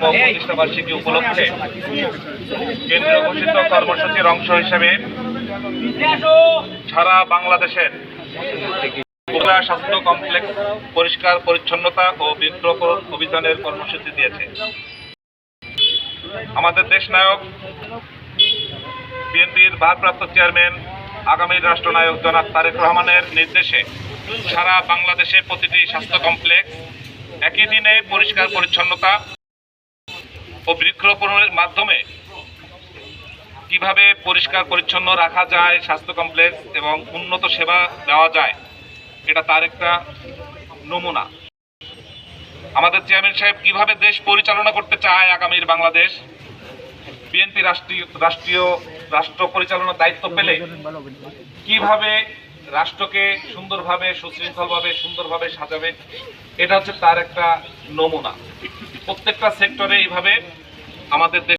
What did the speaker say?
প্রতিষ্ঠা বার্ষিকী উপলক্ষে কেন্দ্রীয় ঘোষিত কর্মসূচির অংশ হিসেবে সারা বাংলাদেশের উপজেলা স্বাস্থ্য কমপ্লেক্স পরিষ্কার পরিচ্ছন্নতা ও বৃক্ষরোপণ অভিযানের কর্মসূচি দিয়েছে। আমাদের দেশ নায়ক বিএনপির ভারপ্রাপ্ত চেয়ারম্যান আগামী রাষ্ট্রনায়ক জনাব তারেক রহমানের নির্দেশে সারা বাংলাদেশের প্রতিটি স্বাস্থ্য কমপ্লেক্স একই দিনে পরিষ্কার পরিচ্ছন্নতা ও বৃক্ষরোপণের মাধ্যমে কীভাবে পরিষ্কার, পরিচ্ছন্ন রাখা যায়, স্বাস্থ্য কমপ্লেক্স এবং উন্নত সেবা দেওয়া যায়, এটা তার একটা নমুনা। আমাদের চেয়ারম্যান সাহেব কীভাবে দেশ পরিচালনা করতে চায় আগামীর বাংলাদেশ? বিএনপি রাষ্ট্রীয় রাষ্ট্রীয়, রাষ্ট্র পরিচালনার দায়িত্ব পেলে কীভাবে রাষ্ট্রকে সুন্দরভাবে, সুশৃঙ্খলভাবে, সুন্দরভাবে সাজাবে, এটা হচ্ছে তার একটা নমুনা। প্রত্যেকটা সেক্টরে এইভাবে আমাদের দেশ